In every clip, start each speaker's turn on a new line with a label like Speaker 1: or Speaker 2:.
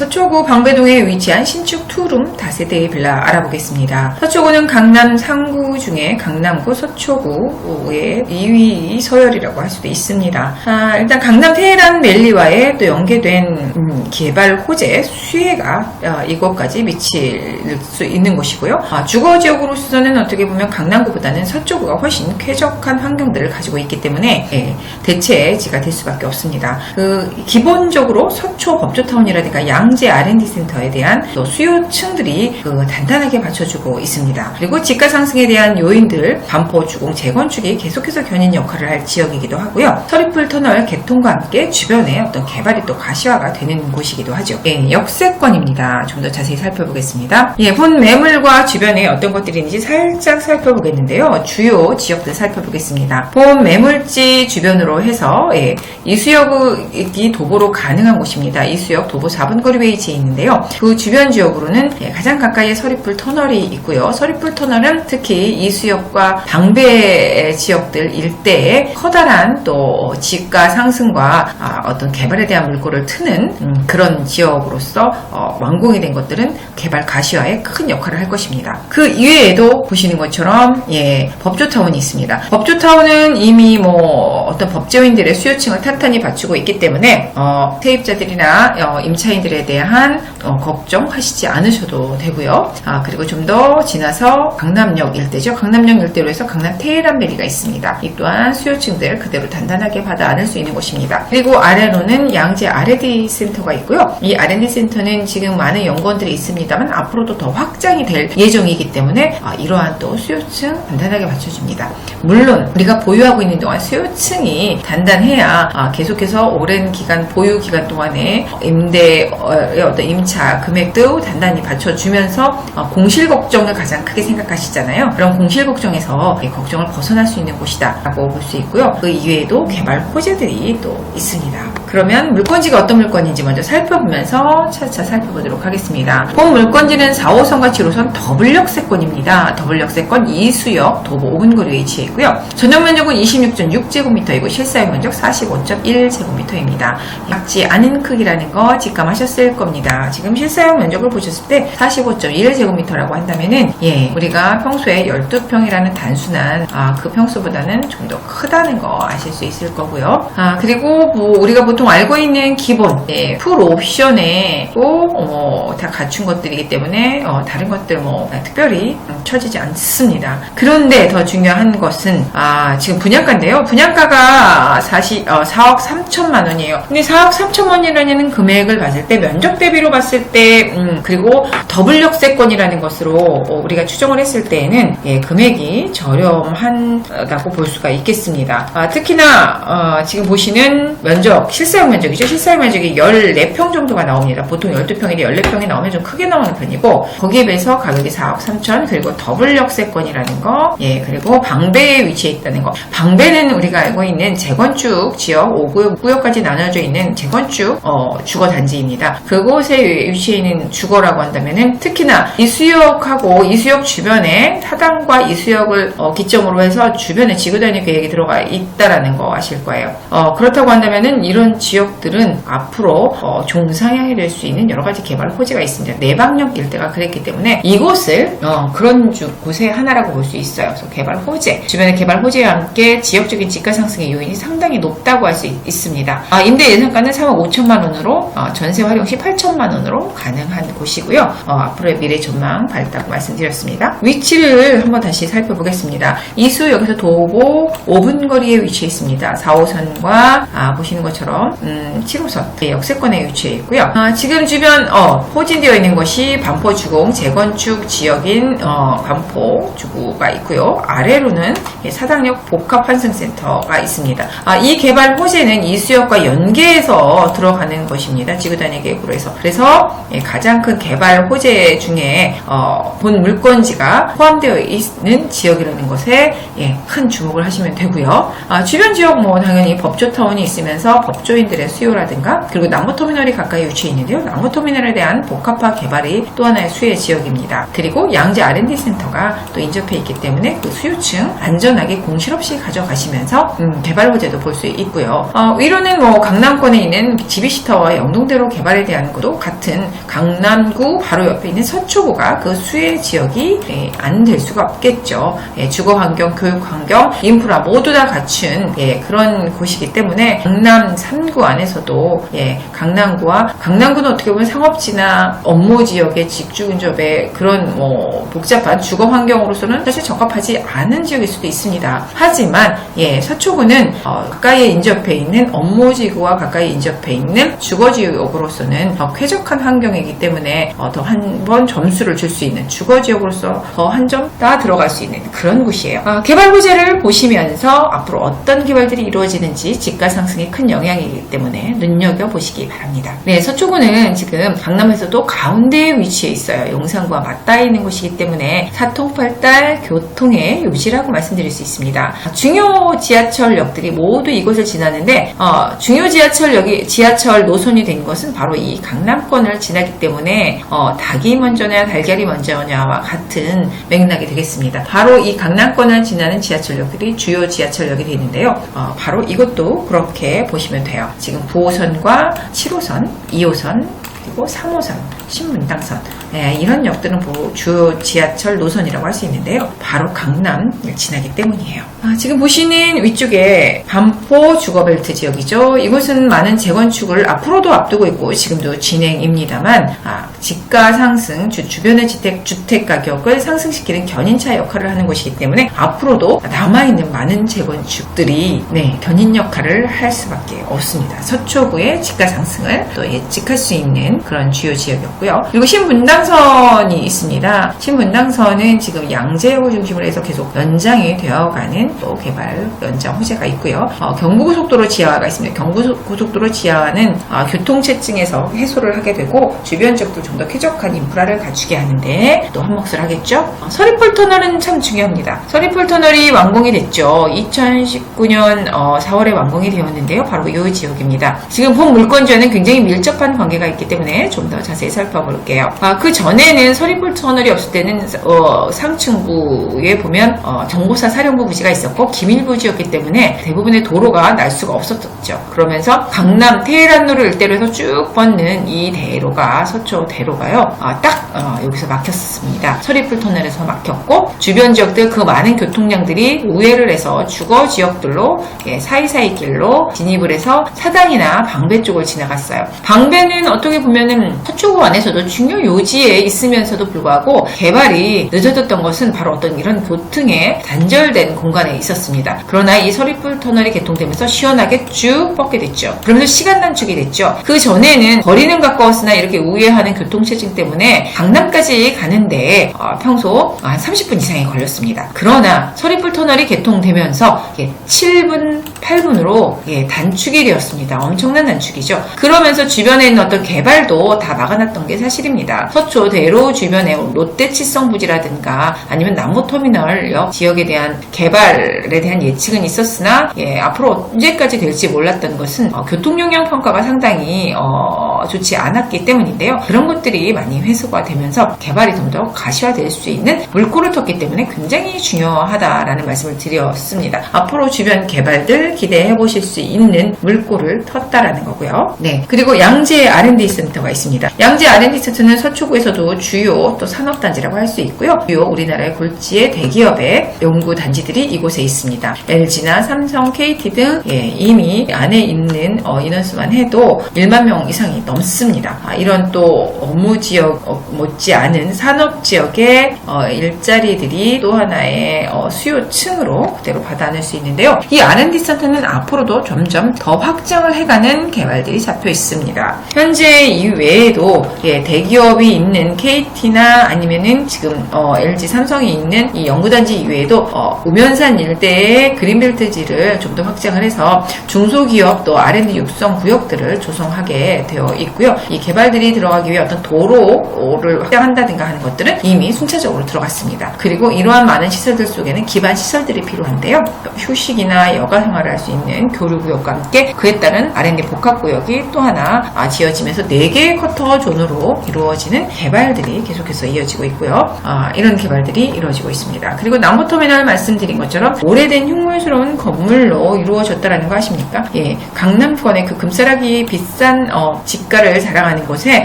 Speaker 1: 서초구 방배동에 위치한 신축 투룸 다세대 빌라 알아보겠습니다. 서초구는 강남 상구 중에 강남구 서초구의 2위 서열이라고 할 수도 있습니다. 아, 일단 강남 테헤란 멜리와의 또 연계된 음, 개발 호재 수혜가 아, 이곳까지 미칠 수 있는 곳이고요. 아, 주거 지역으로서는 어떻게 보면 강남구보다는 서초구가 훨씬 쾌적한 환경들을 가지고 있기 때문에 예, 대체지가 될 수밖에 없습니다. 그 기본적으로 서초 법조타운이라든가 양재 R&D 센터에 대한 또 수요층들이 그 단단하게 받쳐주고 있습니다. 그리고 집가 상승에 대한 요인들 반포 주공 재건축이 계속해서 견인 역할을 할 지역이기도 하고요. 서리풀 터널 개통과 함께 주변에 어떤 개발이 또 가시화가 되는 곳이기도 하죠. 예, 역세권입니다. 좀 더 자세히 살펴보겠습니다. 예, 본 매물과 주변에 어떤 것들이 있는지 살짝 살펴보겠는데요. 주요 지역들 살펴보겠습니다. 본 매물지 주변으로 해서 예, 이수역이 도보로 가능한 곳입니다. 이수역 도보 4분 거리 위치에 있는데요. 그 주변 지역으로는 예, 가장 가까이에 서리풀 터널이 있고요. 서리풀 터널은 특히 이수역과 방배 지역들 일대에 커다란 또 집가 상승과 아, 어떤 개발에 대한 물꼬를 트는 음, 그런 지역으로서 어, 완공이 된 것들은 개발 가시화에 큰 역할을 할 것입니다. 그 이외에도 보시는 것처럼 예, 법조타운이 있습니다. 법조타운은 이미 뭐 어떤 법제인들의 수요층을 탄탄히 갖추고 있기 때문에 어, 세입자들이나 어, 임차인들에 대한 어, 걱정하시지 않으셔도 되고요. 아, 그리고 좀 더 지나서 강남역 일대죠. 강남역 일대로 해서 강남 테헤란베리가 있습니다. 이 또한 수요층들 그대로 단단하게 받아 안을 수 있는 곳입니다. 그리고 아래로는 양재 R&D 센터가 있고요. 이 R&D 센터는 지금 많은 연구원들이 있습니다만 앞으로도 더 확장이 될 예정이기 때문에 아, 이러한 또 수요층 단단하게 받쳐줍니다. 물론 우리가 보유하고 있는 동안 수요층이 단단해야 아, 계속해서 오랜 기간 보유 기간 동안에 임대 의 어떤 임차 금액도 단단히 받쳐주면서 어, 공실 걱정을 가장 크게 생각하시잖아요. 그런 공실 걱정에서 이 걱정을 벗어날 수 있는 곳이다라고 볼 수 있고요. 그 이외에도 개발 호재들이 또 있습니다. 그러면 물건지가 어떤 물건인지 먼저 살펴보면서 차차 살펴보도록 하겠습니다. 본 물건지는 4호선과 7호선 더블역세권입니다. 더블역세권 이수역 도보 5분 거리에 위치해 있고요. 전용 면적은 26.6제곱미터이고 실사용 면적 45.1제곱미터입니다. 작지 않은 크기라는 거 직감하셨을 겁니다. 지금 실사용 면적을 보셨을 때 45.1제곱미터라고 한다면은 예 우리가 평소에 12평이라는 단순한 아, 그 평수보다는 좀 더 크다는 거 아실 수 있을 거고요. 아 그리고 뭐 우리가 보통 알고 있는 기본 예, 풀 옵션에 또다 갖춘 것들이기 때문에 어, 다른 것들 뭐 특별히 음, 처지지 않습니다. 그런데 더 중요한 것은 아 지금 분양가인데요. 분양가가 40, 어, 4억 3천만 원이에요. 근데 4억 3천 원이라는 금액을 봤을 때 면적 대비로 봤을 때 음, 그리고 더블 역세권이라는 것으로 어, 우리가 추정을 했을 때에는 예, 금액이 저렴하다고 볼 수가 있겠습니다. 아, 특히나 어, 지금 보시는 면적 실 사용 면적이죠. 실사용 면적이 14평 정도가 나옵니다. 보통 12평인데 14평이 나오면 좀 크게 나오는 편이고 거기에 비해서 가격이 4억 3천 그리고 더블 역세권이라는 거 예, 그리고 방배에 위치해 있다는 거 방배는 우리가 알고 있는 재건축 지역 5구역 구역까지 나눠져 있는 재건축 어, 주거 단지입니다. 그곳에 위치해 있는 주거라고 한다면은 특히나 이수역하고 이수역 주변에 사당과 이수역을 어, 기점으로 해서 주변에 지구단위 계획이 들어가 있다라는 거 아실 거예요. 어, 그렇다고 한다면은 이런 지역들은 앞으로 어, 종상향이 될 수 있는 여러 가지 개발 호재가 있습니다. 내방역 일대가 그랬기 때문에 이곳을 어, 그런 주, 곳의 하나라고 볼 수 있어요. 그래서 개발 호재, 주변의 개발 호재와 함께 지역적인 집가 상승의 요인이 상당히 높다고 할 수 있습니다. 아, 임대 예상가는 3억 5천만 원으로 어, 전세 활용 시 8천만 원으로 가능한 곳이고요. 어, 앞으로의 미래 전망 밝다고 말씀드렸습니다. 위치를 한번 다시 살펴보겠습니다. 이수 역에서 도보 5분 거리에 위치해 있습니다. 4호선과 아, 보시는 것처럼 음, 7호선 네, 역세권에 위치해 있고요. 아, 지금 주변 어, 포진되어 있는 것이 반포 주공 재건축 지역인 어, 반포 주구가 있고요. 아래로는 예, 사당역 복합 환승센터가 있습니다. 아, 이 개발 호재는 이수역과 연계해서 들어가는 것입니다. 지구단위 계획으로 해서 그래서 예, 가장 큰 개발 호재 중에 어, 본 물건지가 포함되어 있는 지역이라는 것에 예, 큰 주목을 하시면 되고요. 아, 주변 지역 뭐 당연히 법조타운이 있으면서 법조 인 제조인들의 수요라든가 그리고 남부터미널이 가까이 위치해 있는데요. 남부터미널에 대한 복합화 개발이 또 하나의 수혜 지역입니다. 그리고 양재 R&D 센터가 또 인접해 있기 때문에 그 수요층 안전하게 공실 없이 가져가시면서 음, 개발 호재도 볼 수 있고요. 어, 위로는 뭐 강남권에 있는 GBC타워와 영동대로 개발에 대한 것도 같은 강남구 바로 옆에 있는 서초구가 그 수혜 지역이 예, 안될 수가 없겠죠. 예, 주거 환경, 교육 환경, 인프라 모두 다 갖춘 예, 그런 곳이기 때문에 강남 3구 안에서도 예, 강남구와 강남구는 어떻게 보면 상업지나 업무 지역의 직주 근접의 그런 뭐 복잡한 주거 환경으로서는 사실 적합하지 않은 지역일 수도 있습니다. 하지만 예, 서초구는 어, 가까이에 인접해 있는 업무 지구와 가까이 인접해 있는 주거 지역으로서는 더 쾌적한 환경이기 때문에 어, 더한 번 점수를 줄 수 있는 주거 지역으로서 더 한점더 들어갈 수 있는 그런 곳이에요. 아, 개발 호재를 보시면서 앞으로 어떤 개발들이 이루어지는지 집가 상승에 큰 영향이 기 때문에 눈여겨 보시기 바랍니다. 네, 서초구는 지금 강남에서도 가운데에 위치해 있어요. 용산구와 맞닿아 있는 곳이기 때문에 사통팔달 교통의 요지라고 말씀드릴 수 있습니다. 중요 지하철역들이 모두 이곳을 지나는데 어, 중요 지하철역이 지하철 노선이 된 것은 바로 이 강남권을 지나기 때문에 어, 닭이 먼저냐 달걀이 먼저냐와 같은 맥락이 되겠습니다. 바로 이 강남권을 지나는 지하철역들이 주요 지하철역이 되는데요. 어, 바로 이것도 그렇게 보시면 돼요. 지금 9호선과 7호선, 2호선, 그리고 3호선, 신문당선 네, 이런 역들은 뭐 주요 지하철 노선이라고 할 수 있는데요. 바로 강남을 지나기 때문이에요. 아, 지금 보시는 위쪽에 반포 주거벨트 지역이죠. 이곳은 많은 재건축을 앞으로도 앞두고 있고 지금도 진행입니다만 아, 집가 상승, 주, 주변의 주택, 주택 가격을 상승시키는 견인차 역할을 하는 곳이기 때문에 앞으로도 남아있는 많은 재건축들이 네, 견인 역할을 할 수밖에 없습니다. 서초구의 집가 상승을 또 예측할 수 있는 그런 주요 지역이었고요. 그리고 신분당 선이 있습니다. 신분당선은 지금 양재역을 중심으로 해서 계속 연장이 되어가는 또 개발 연장 호재가 있고요. 어, 경부고속도로 지하가 있습니다. 경부고속도로 지하는 어, 교통체증에서 해소를 하게 되고 주변 지역도 좀 더 쾌적한 인프라를 갖추게 하는데 또 한몫을 하겠죠. 어, 서리풀 터널은 참 중요합니다. 서리풀 터널이 완공이 됐죠. 2019년 4월에 완공이 되었는데요. 바로 이 지역입니다. 지금 본 물건지와는 굉장히 밀접한 관계가 있기 때문에 좀 더 자세히 살펴볼게요. 아, 그 전에는 서리풀 터널이 없을 때는 어, 상층부에 보면 어, 정보사 사령부 부지가 있었고 기밀부지였기 때문에 대부분의 도로가 날 수가 없었죠. 그러면서 강남 테헤란로를 일대로 해서 쭉 뻗는 이 대로가 서초 대로가요. 아, 딱 어, 여기서 막혔습니다. 서리풀 터널에서 막혔고 주변 지역들 그 많은 교통량들이 우회를 해서 주거 지역들로 예, 사이사이 길로 진입을 해서 사당이나 방배 쪽을 지나갔어요. 방배는 어떻게 보면은 서초구 안에서도 중요 요지 에 있으면서도 불구하고 개발이 늦어졌던 것은 바로 어떤 이런 교통에 단절된 공간에 있었습니다. 그러나 이 서리풀 터널이 개통되면서 시원하게 쭉 뻗게 됐죠. 그러면서 시간 단축이 됐죠. 그 전에는 거리는 가까웠으나 이렇게 우회하는 교통체증 때문에 강남까지 가는데 어, 평소 한 30분 이상이 걸렸습니다. 그러나 서리풀 터널이 개통되면서 7분, 8분으로 단축이 되었습니다. 엄청난 단축이죠. 그러면서 주변에 있는 어떤 개발도 다 막아놨던 게 사실입니다. 서초 대로 주변에 롯데치성 부지라든가 아니면 남부터미널역 지역에 대한 개발에 대한 예측은 있었으나 예, 앞으로 언제까지 될지 몰랐던 것은 어, 교통용량 평가가 상당히 어, 좋지 않았기 때문인데요. 그런 것들이 많이 회수가 되면서 개발이 좀더 가시화될 수 있는 물꼬를 텄기 때문에 굉장히 중요하다라는 말씀을 드렸습니다. 앞으로 주변 개발들 기대해 보실 수 있는 물꼬를 텄다라는 거고요. 네. 그리고 양재 R&D 센터가 있습니다. 양재 R&D 센터는 서초구에서도 주요 또 산업단지라고 할 수 있고요. 주요 우리나라의 골지의 대기업의 연구 단지들이 이곳에 있습니다. LG나 삼성, KT 등 예, 이미 안에 있는 어, 인원수만 해도 1만 명 이상이 넘습니다. 아, 이런 또 업무 지역 어, 못지않은 산업 지역의 어, 일자리들이 또 하나의 어, 수요층으로 그대로 받아낼 수 있는데요. 이 R&D 센터는 앞으로도 점점 더 확장을 해가는 개발들이 잡혀 있습니다. 현재 이 외에도 예, 대기업이 있는 KT나 아니면은 지금 어, LG, 삼성이 있는 이 연구단지 이외에도 어, 우면산 일대의 그린벨트지를 좀 더 확장을 해서 중소기업 또 R&D 육성 구역들을 조성하게 되어 있고요. 이 개발들이 들어가기 위해 어떤 도로를 확장한다든가 하는 것들은 이미 순차적으로 들어갔습니다. 그리고 이러한 많은 시설들 속에는 기반 시설들이 필요한데요. 휴식이나 여가 생활을 할 수 있는 교류구역과 함께 그에 따른 R&D 복합구역이 또 하나 아, 지어지면서 4개의 커터 존으로 이루어지는 개발들이 계속해서 이어지고 있고요. 아, 이런 개발들이 이루어지고 있습니다. 그리고 남부터미널 말씀드린 것처럼 오래된 흉물스러운 건물로 이루어졌다는 거 아십니까? 예, 강남권의 그 금싸라기 비싼 어, 집 가를 자랑하는 곳에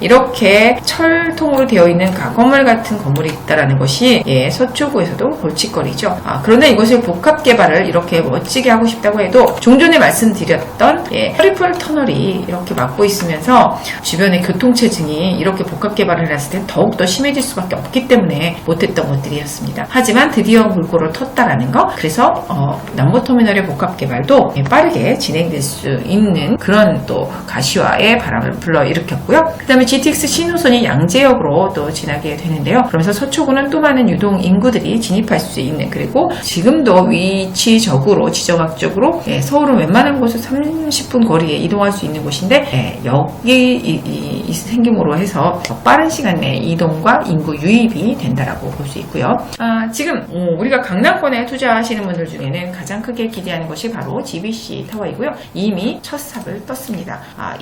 Speaker 1: 이렇게 철통으로 되어 있는 가건물 같은 건물이 있다는 것이 예, 서초구에서도 골칫거리죠. 아, 그런데 이것을 복합 개발을 이렇게 멋지게 하고 싶다고 해도 종전에 말씀드렸던 예, 트리플 터널이 이렇게 막고 있으면서 주변의 교통체증이 이렇게 복합 개발을 했을 때 더욱더 심해질 수밖에 없기 때문에 못했던 것들이었습니다. 하지만 드디어 물꼬를 텄다라는 거 그래서 어, 남부터미널의 복합 개발도 예, 빠르게 진행될 수 있는 그런 또 가시화의 바람을 불러일으켰고요. 그 다음에 GTX 신호선이 양재역으로 또 지나게 되는데요. 그러면서 서초구는 또 많은 유동 인구들이 진입할 수 있는 그리고 지금도 위치적으로 지정학적으로 예, 서울은 웬만한 곳은 30분 거리에 이동할 수 있는 곳인데 예, 여기 이, 이- 이 생김으로 해서 더 빠른 시간 내에 이동과 인구 유입이 된다라고 볼 수 있고요. 아, 지금 어, 우리가 강남권에 투자하시는 분들 중에는 가장 크게 기대하는 것이 바로 GBC 타워이고요. 이미 첫 삽을 떴습니다. 아,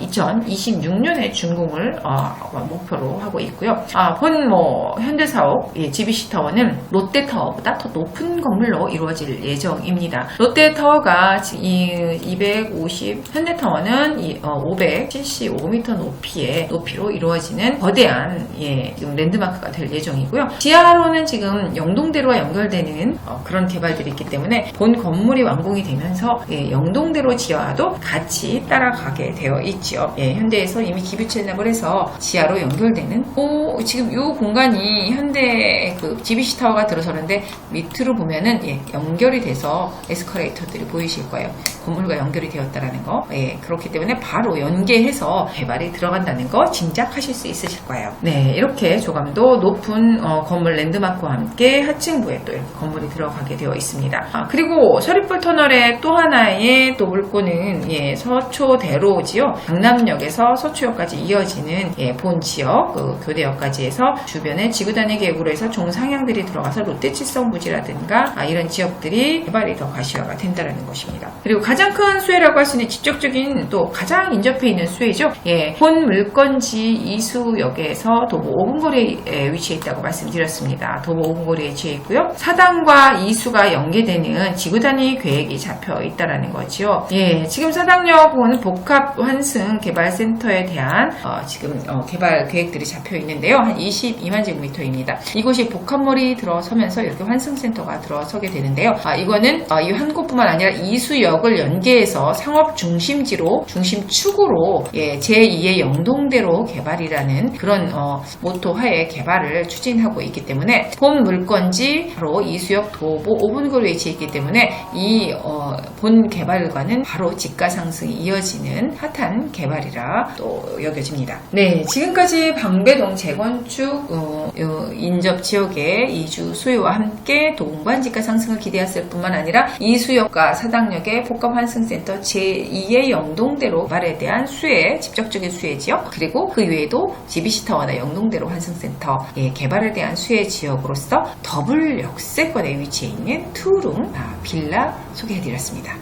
Speaker 1: 2026년에 준공을 어, 목표로 하고 있고요. 아, 본뭐 현대사업 예, GBC 타워는 롯데타워보다 더 높은 건물로 이루어질 예정입니다. 롯데타워가 지- 이 250, 현대타워는 이, 어, 575m 높이의 높이로 이루어지는 거대한 예, 랜드마크가 될 예정이고요. 지하로는 지금 영동대로와 연결되는 어, 그런 개발들이 있기 때문에 본 건물이 완공이 되면서 예, 영동대로 지하도 같이 따라가게 되어 있지요. 예, 현대 에서 이미 기뷰 첼납을 해서 지하로 연결되는 오, 지금 이 공간이 현대 그 GBC 타워가 들어서는데 밑으로 보면은 예, 연결이 돼서 에스컬레이터들이 보이실 거예요. 건물과 연결이 되었다라는 거. 예, 그렇기 때문에 바로 연계해서 개발이 들어간다는 거 짐작하실 수 있으실 거예요. 네, 이렇게 조감도 높은 어, 건물 랜드마크와 함께 하층부에 또 이렇게 건물이 들어가게 되어 있습니다. 아, 그리고 서리풀 터널의 또 하나의 또 물꼬는 예, 서초대로지요. 강남역에서 서초역까지 이어지는 예, 본 지역 그 교대역까지 해서 주변에 지구단위 계획으로 해서 종상향들이 들어가서 롯데칠성 부지라든가 아, 이런 지역들이 개발이 더 가시화가 된다는 것입니다. 그리고 가장 큰 수혜라고 할 수 있는 직접적인 또 가장 인접해 있는 수혜죠. 예, 본 물건지 이수역에서 도보 5분 거리에 위치해 있다고 말씀드렸습니다. 도보 5분 거리에 위치해 있고요. 사당과 이수가 연계되는 지구 단위 계획이 잡혀 있다라는 거죠. 예, 지금 사당역은 복합 환승 개발센터에 대한 어, 지금 어, 개발 계획들이 잡혀 있는데요. 한 22만 제곱미터입니다. 이곳이 복합몰이 들어서면서 이렇게 환승센터가 들어서게 되는데요. 아, 이거는 어, 이한 곳뿐만 아니라 이수역을 연계해서 상업 중심지로 중심축으로 예, 제2의 영동대로 개발이라는 그런 어, 모토 하에 개발을 추진하고 있기 때문에 본 물건지 바로 이수역 도보 5분 거리에 위치해 있기 때문에 이 어, 본 개발과는 바로 집가 상승이 이어지는 핫한 개발이라 또 여겨집니다. 네, 지금까지 방배동 재건축 어, 요 인접 지역의 이주 수요와 함께 동반 집가 상승을 기대했을 뿐만 아니라 이수역과 사당역의 복합 환승센터 제2의 영동대로 말에 대한 수혜, 직접적인 수혜 지역 그리고 그 외에도 GBC타워나 영동대로 환승센터 예, 개발에 대한 수혜 지역으로서 더블 역세권에 위치해 있는 투룸 아, 빌라 소개해드렸습니다.